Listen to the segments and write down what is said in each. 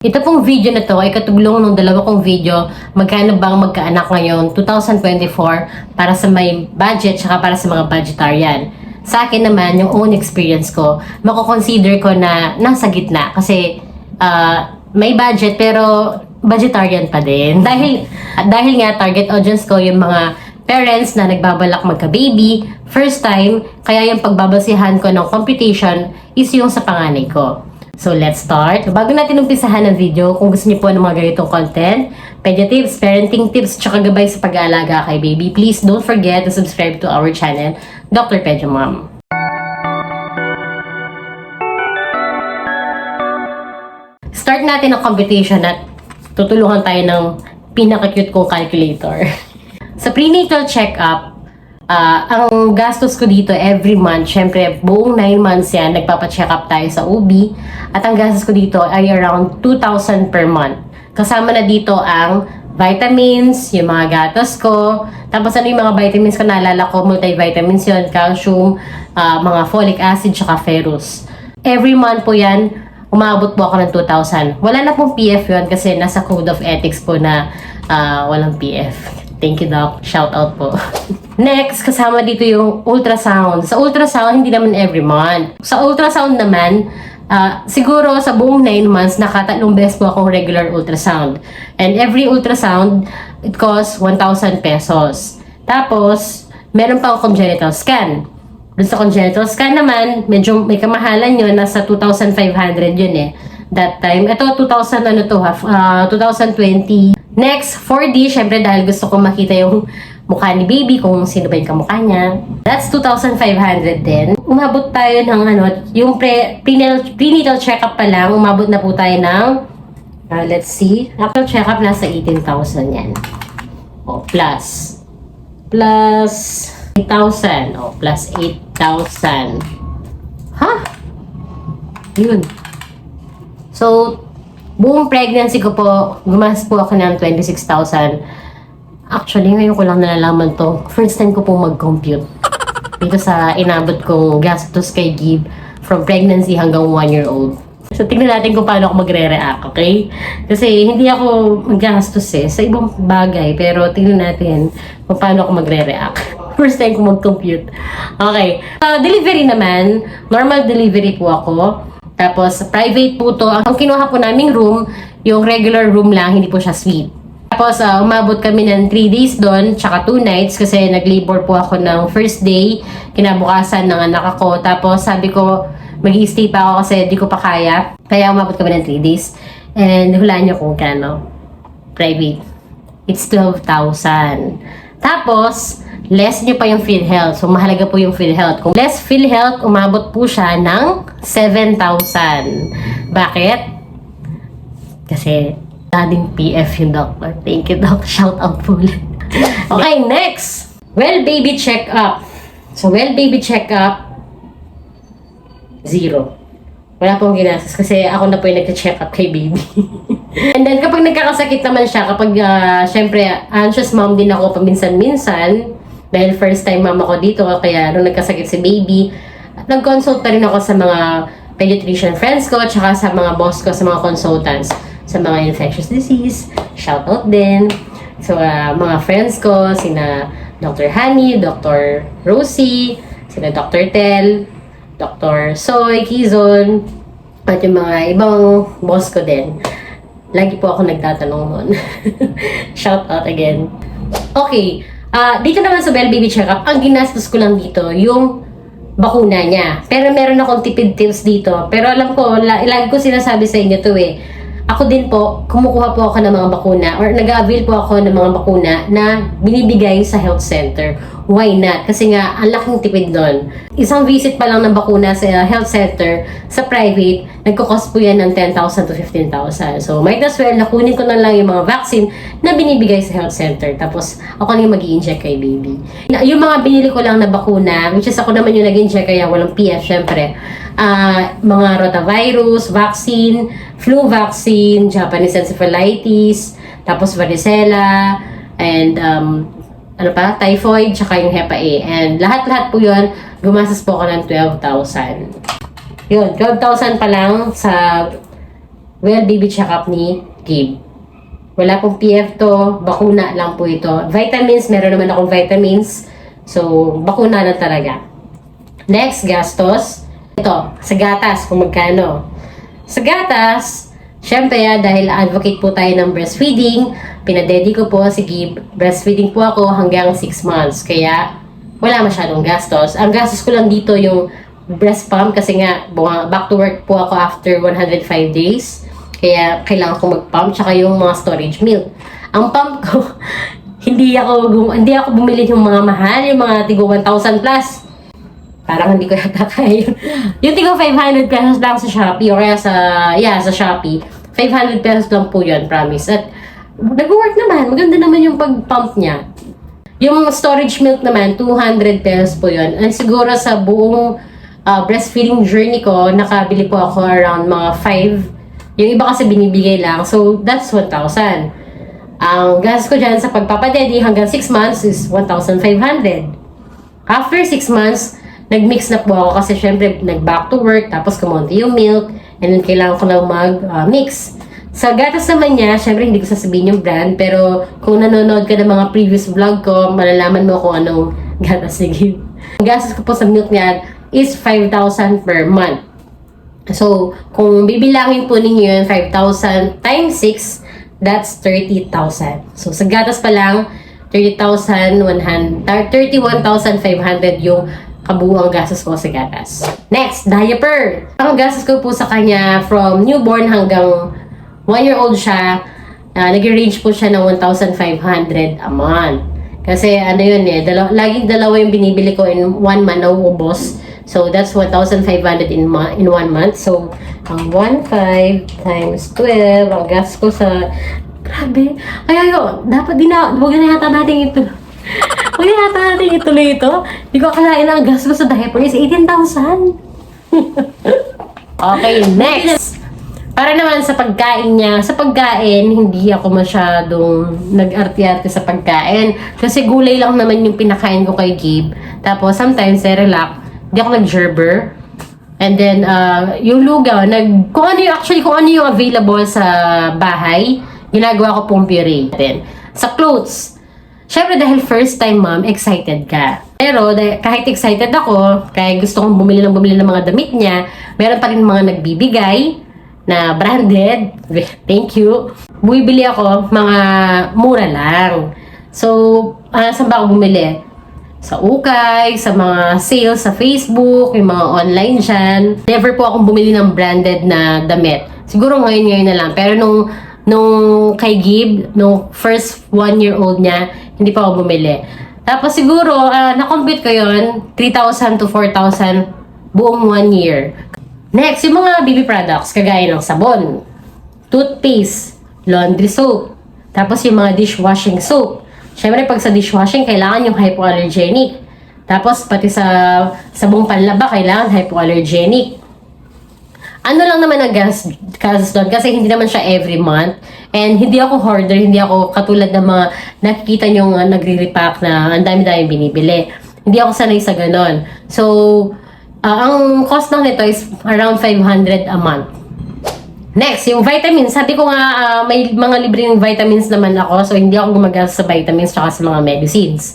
Ito pong video na to ay katuglong ng dalawa kong video magkano bang magkaanak ngayon 2024 para sa may budget tsaka para sa mga budgetarian. Sa akin naman, yung own experience ko, mako-consider ko na nasa gitna kasi ah, may budget pero budgetarian pa din. Dahil, dahil nga target audience ko yung mga parents na nagbabalak magka-baby, first time, kaya yung pagbabasihan ko ng computation is yung sa panganay ko. So, let's start. Bago natin umpisahan ang video, kung gusto niyo po ng mga ganitong content, pedia tips, parenting tips, tsaka gabay sa pag-aalaga kay baby, please don't forget to subscribe to our channel, Dr. Pedro Mom. Start natin ang competition at tutulungan tayo ng pinaka-cute kong calculator. sa prenatal check-up, Ah, ang gastos ko dito every month, syempre buong 9 months yan, nagpapacheck up tayo sa OB. At ang gastos ko dito ay around 2,000 per month. Kasama na dito ang vitamins, yung mga gatas ko. Tapos ano yung mga vitamins ko, naalala ko, multivitamins yun, calcium, ah, mga folic acid, tsaka ferrous. Every month po yan, umabot po ako ng 2,000. Wala na pong PF yun kasi nasa code of ethics po na ah, walang PF. Thank you, Doc. Shout out po. Next, kasama dito yung ultrasound. Sa ultrasound, hindi naman every month. Sa ultrasound naman, ah, siguro sa buong 9 months, nakatatlong beses po akong regular ultrasound. And every ultrasound, it costs 1,000 pesos. Tapos, meron pa akong congenital scan. Doon sa congenital scan naman, medyo may kamahalan yun, nasa 2,500 yun eh. That time, ito 2000 ano to ha, ah, 2020. Next, 4D, syempre dahil gusto ko makita yung mukha ni baby, kung sino ba yung kamukha niya. That's 2,500 din. Umabot tayo ng ano, yung pre, prenatal, prenatal check-up pa lang, umabot na po tayo ng, ah, let's see, actual check-up nasa 18,000 yan. O, plus. Plus 8,000. O, plus 8,000. Ha? Yun. So, buong pregnancy ko po, gumas po ako ng 26,000. Actually, ngayon ko lang nalalaman to. First time ko po mag-compute. Dito sa inabot kong gastos kay Gib from pregnancy hanggang 1 year old. So, tingnan natin kung paano ako magre-react, okay? Kasi hindi ako maggastos eh sa ibang bagay. Pero tingnan natin kung paano ako magre-react. First time ko mag-compute. Okay. Uh, delivery naman, normal delivery po ako. Tapos, private po to. Ang kinuha po naming room, yung regular room lang, hindi po siya suite. Tapos, ah, umabot kami ng 3 days doon, tsaka 2 nights, kasi nag-labor po ako ng first day, kinabukasan ng anak ako. Tapos, sabi ko, mag stay pa ako kasi di ko pa kaya. Kaya umabot kami ng 3 days. And hulaan niyo kung kano. Private. It's 12,000. Tapos, less niyo pa yung PhilHealth. So, mahalaga po yung PhilHealth. Kung less PhilHealth, umabot po siya ng 7,000. Bakit? Kasi, dating PF yung doctor. Thank you, doc. Shout out po ulit. Okay, next. Well, baby check-up. So, well, baby check-up, zero. Wala pong ginastos kasi ako na po yung nagka-check up kay baby. And then kapag nagkakasakit naman siya, kapag uh, syempre anxious mom din ako paminsan-minsan, dahil first time mama ko dito, kaya nung nagkasakit si baby, nag-consult na rin ako sa mga pediatrician friends ko, tsaka sa mga boss ko, sa mga consultants, sa mga infectious disease. Shout out din. So, uh, mga friends ko, sina Dr. Honey, Dr. Rosie, sina Dr. Tel, Dr. Soy, Kizon, at yung mga ibang boss ko din. Lagi po ako nagtatanong nun. Shout out again. Okay, ah dito naman sa Bell Baby Checkup, ang ginastos ko lang dito, yung bakuna niya. Pero meron akong tipid tips dito. Pero alam ko, la- lagi ko sinasabi sa inyo to eh. Ako din po, kumukuha po ako ng mga bakuna or nag-avail po ako ng mga bakuna na binibigay sa health center. Why not? Kasi nga, ang laking tipid doon. Isang visit pa lang ng bakuna sa uh, health center, sa private, nagkakos po yan ng 10,000 to 15,000. So, might as well, nakunin ko na lang yung mga vaccine na binibigay sa health center. Tapos, ako na yung mag inject kay baby. Yung mga binili ko lang na bakuna, which is ako naman yung nag-inject kaya walang PF, syempre. Ah, mga rotavirus, vaccine, flu vaccine, Japanese encephalitis, tapos varicella, and um, ano pa, typhoid, tsaka yung Hepa A. And lahat-lahat po yun, gumastos po ako ng 12,000. Yun, 12,000 pa lang sa well baby check-up ni Gabe. Wala pong PF to, bakuna lang po ito. Vitamins, meron naman akong vitamins. So, bakuna lang talaga. Next, gastos. Ito, sa gatas, kung magkano. Sa gatas, syempre ah, dahil advocate po tayo ng breastfeeding, pinadedi ko po si Gib, breastfeeding po ako hanggang 6 months. Kaya, wala masyadong gastos. Ang gastos ko lang dito yung breast pump kasi nga, back to work po ako after 105 days. Kaya, kailangan ko mag-pump, tsaka yung mga storage milk. Ang pump ko, hindi ako, hindi ako bumili yung mga mahal, yung mga tigo 1,000 plus. Parang hindi ko yata kaya yun. Yung tigo 500 pesos lang sa Shopee o kaya sa, yeah, sa Shopee. 500 pesos lang po yun, promise. At nag-work naman. Maganda naman yung pag-pump niya. Yung storage milk naman, 200 pesos po yun. And siguro sa buong ah, breastfeeding journey ko, nakabili po ako around mga 5. Yung iba kasi binibigay lang. So, that's 1,000. Ang gas ko dyan sa pagpapadedi hanggang 6 months is 1,500. After 6 months, nag-mix na po ako kasi syempre nag-back to work, tapos kumonti yung milk, and then kailangan ko lang mag-mix. Sa gatas naman niya, syempre hindi ko sasabihin yung brand, pero kung nanonood ka ng mga previous vlog ko, malalaman mo kung anong gatas ni Gib. Ang gastos ko po sa milk niya is 5,000 per month. So, kung bibilangin po ninyo yun, 5,000 times 6, that's 30,000. So, sa gatas pa lang, 30,100, 31,500 yung kabuuang gastos ko sa gatas. Next, diaper. Ang gastos ko po sa kanya from newborn hanggang 1 year old siya, uh, nag-range po siya ng 1,500 a month. Kasi ano yun eh, dalaw- laging dalawa yung binibili ko in one month, nauubos. So, that's 1,500 in, in one month. So, ang 1,500 times 12, ang gas ko sa... Grabe. Ay, ayo, dapat din na, huwag na yata natin ito. Huwag yata natin ituloy ito. Hindi ko akalain ang gas ko sa diaper is 18,000. okay, next. Para naman sa pagkain niya, sa pagkain, hindi ako masyadong nag-arte-arte sa pagkain. Kasi gulay lang naman yung pinakain ko kay Gabe. Tapos, sometimes, Cerelac, hindi ako nag-gerber. And then, uh, yung lugaw, nag, kung ano yung, actually, kung ano yung available sa bahay, ginagawa ko pong puree. Then, sa clothes, Siyempre dahil first time mom, excited ka. Pero kahit excited ako, kaya gusto kong bumili ng bumili ng mga damit niya, meron pa rin mga nagbibigay na branded. Thank you. Bumibili ako mga mura lang. So, ah, saan ba ako bumili? Sa Ukay, sa mga sales sa Facebook, yung mga online dyan. Never po akong bumili ng branded na damit. Siguro ngayon-ngayon na lang. Pero nung nung kay Gib, nung first one-year-old niya, hindi pa ako bumili. Tapos siguro, ah, na-compute ko yun, 3,000 to 4,000 buong one year. Next, yung mga baby products, kagaya ng sabon, toothpaste, laundry soap, tapos yung mga dishwashing soap. Siyempre, pag sa dishwashing, kailangan yung hypoallergenic. Tapos, pati sa sabong panlaba, kailangan hypoallergenic ano lang naman ang gas, gas doon kasi hindi naman siya every month. And hindi ako hoarder, hindi ako katulad ng mga nakikita nyo uh, nagre-repack na ang dami-dami binibili. Hindi ako sanay sa ganon. So, uh, ang cost lang nito is around 500 a month. Next, yung vitamins. Sabi ko nga, ah, may mga libreng vitamins naman ako. So, hindi ako gumagastos sa vitamins tsaka sa mga medicines.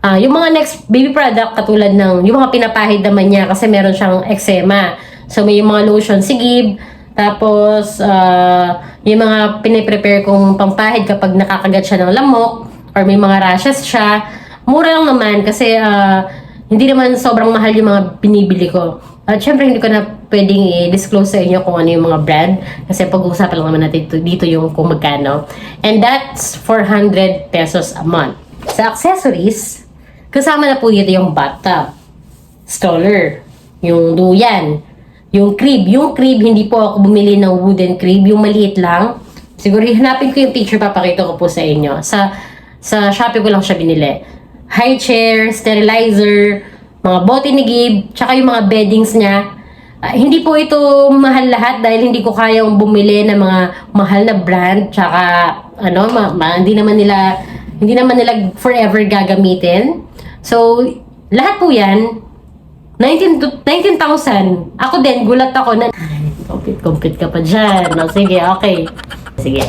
Ah, yung mga next baby product katulad ng yung mga pinapahid naman niya kasi meron siyang eczema. So may mga lotion si Gib, tapos ah, yung mga piniprepare kong pampahid kapag nakakagat siya ng lamok or may mga rashes siya. Mura lang naman kasi ah, hindi naman sobrang mahal yung mga binibili ko. At syempre hindi ko na pwedeng i-disclose sa inyo kung ano yung mga brand kasi pag-uusapan lang naman natin dito, dito yung kung magkano. And that's 400 pesos a month. Sa accessories, kasama na po dito yung bathtub, stroller, yung duyan, yung crib. Yung crib, hindi po ako bumili ng wooden crib, yung maliit lang. Siguro hanapin ko yung picture, papakita ko po sa inyo. Sa sa Shopee ko lang siya binili. High chair, sterilizer, mga bote ni Gib, tsaka yung mga beddings niya. Ah, hindi po ito mahal lahat dahil hindi ko kayang bumili ng mga mahal na brand tsaka ano, ma- ma- hindi naman nila hindi naman nila forever gagamitin. So, lahat po 'yan 19 to 19,000. Ako din gulat ako na Compete-compete ka pa dyan. No, sige, okay. Sige.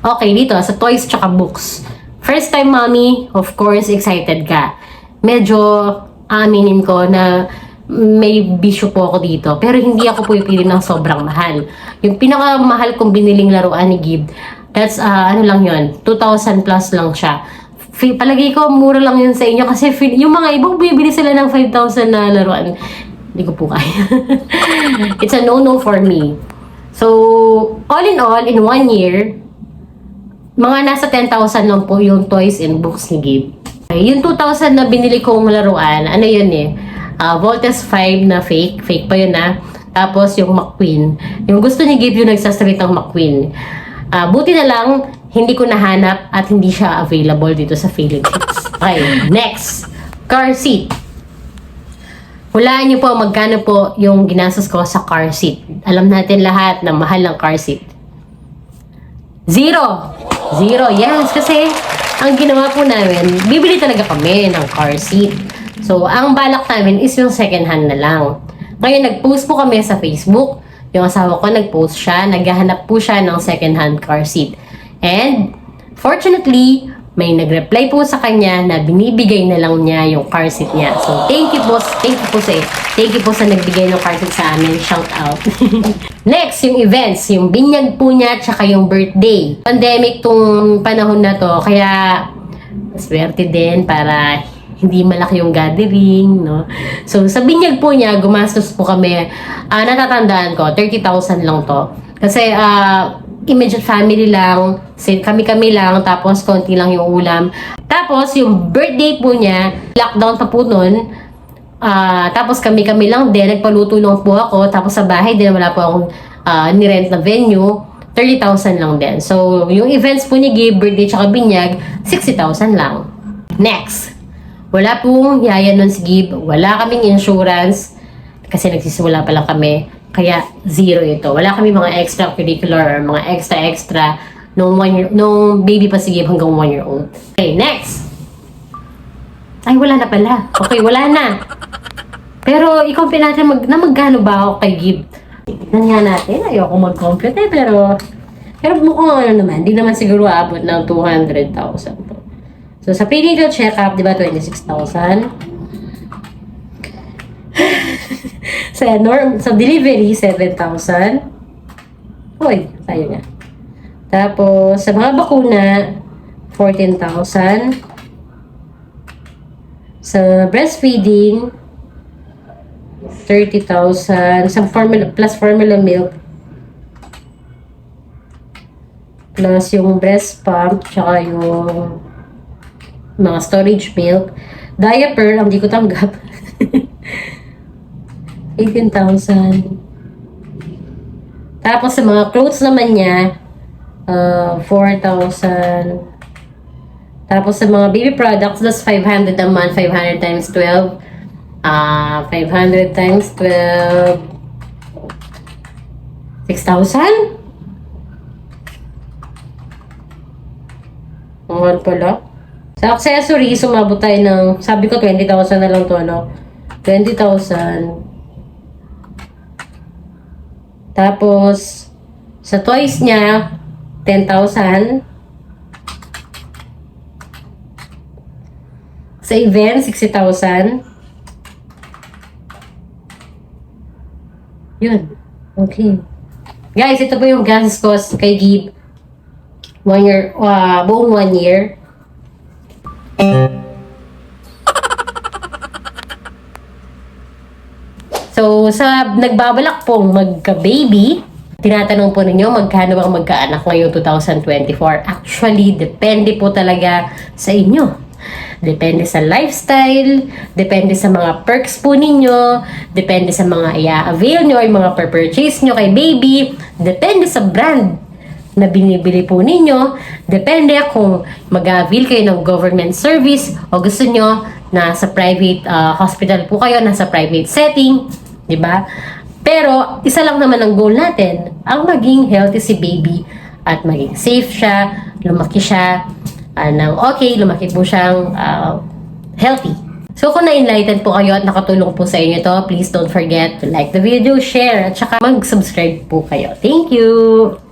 Okay, dito, sa toys tsaka books. First time, mommy, of course, excited ka. Medyo aminin ko na may bisyo po ako dito. Pero hindi ako pupili ng sobrang mahal. Yung pinakamahal kong biniling laruan ni Gib, that's, ah, ano lang yun, 2,000 plus lang siya. Palagi ko, mura lang yun sa inyo kasi yung mga ibang bibili sila ng 5,000 na laruan. Hindi ko po kaya. It's a no-no for me. So, all in all, in one year, mga nasa 10,000 lang po yung toys and books ni Gabe. Okay, yung 2,000 na binili kong laruan, ano yun eh, uh, Voltes 5 na fake, fake pa yun na. Tapos yung McQueen. Yung gusto ni Gabe yung nagsasalitang McQueen. Ah, buti na lang, hindi ko nahanap at hindi siya available dito sa Philippines. Okay, next. Car seat. Hulaan niyo po magkano po yung ginastos ko sa car seat. Alam natin lahat na mahal ng car seat. Zero! Zero, yes. Kasi ang ginawa po namin, bibili talaga kami ng car seat. So, ang balak namin is yung second hand na lang. Ngayon, nag-post po kami sa Facebook. Yung asawa ko, nag-post siya. Naghahanap po siya ng second hand car seat. And, fortunately, may nag-reply po sa kanya na binibigay na lang niya yung car seat niya. So, thank you po, thank you po sa, thank you po sa nagbigay ng car seat sa amin. Shout out. Next, yung events, yung binyag po niya, tsaka yung birthday. Pandemic tong panahon na to, kaya swerte din para hindi malaki yung gathering, no? So, sa binyag po niya, gumastos po kami, ah natatandaan ko, 30,000 lang to. Kasi, ah, immediate family lang, kami-kami lang, tapos konti lang yung ulam. Tapos, yung birthday po niya, lockdown pa po nun, Ah, tapos kami-kami lang din, nagpaluto lang po ako. Tapos sa bahay din, wala po akong ah, nirent na venue. 30,000 lang din. So, yung events po ni Gabe, birthday tsaka binyag, 60,000 lang. Next. Wala pong yaya nun si Gabe. Wala kaming insurance. Kasi nagsisimula pa lang kami. Kaya zero ito. Wala kami mga extracurricular or mga extra-extra nung, one year, nung baby pa si Gabe hanggang one year old. Okay, next. Ay, wala na pala. Okay, wala na. Pero, i-compare natin mag, na magkano ba ako kay Gib. Tignan nga natin. Ayoko mag-compute eh, pero... Pero mukhang ano naman, di naman siguro aabot ng 200,000 to. So, sa prenatal check-up, di ba, 26,000? Sa norm, sa delivery, 7,000. Uy, tayo nga. Tapos, sa mga bakuna, 14,000. Sa breastfeeding, 30,000. Sa formula, plus formula milk. Plus yung breast pump, tsaka yung mga storage milk. Diaper, ang di ko tanggap. 18,000. Tapos sa mga clothes naman niya, uh, 4,000. Tapos sa mga baby products, that's 500 a month, 500 times 12. Ah, 500 times 12. 6,000? Ang mahal pala. Sa accessories, sumabot tayo ng, sabi ko 20,000 na lang to, ano? 20,000. Tapos, sa toys niya, 10,000. Sa event, 60,000. Yun. Okay. Guys, ito po yung gas cost kay Gib. One year, uh, buong one year. So, sa nagbabalak pong magka-baby, tinatanong po ninyo magkano bang magkaanak ngayong 2024. Actually, depende po talaga sa inyo. Depende sa lifestyle, depende sa mga perks po ninyo, depende sa mga i-avail nyo, yung mga per-purchase nyo kay baby, depende sa brand na binibili po ninyo, depende kung mag-avail kayo ng government service o gusto nyo na sa private ah, hospital po kayo, nasa private setting, di ba? Pero, isa lang naman ang goal natin, ang maging healthy si baby at maging safe siya, lumaki siya, ah, ng okay, lumaki po siyang ah, healthy. So kung na-enlighten po kayo at nakatulong po sa inyo to, please don't forget to like the video, share, at saka mag-subscribe po kayo. Thank you!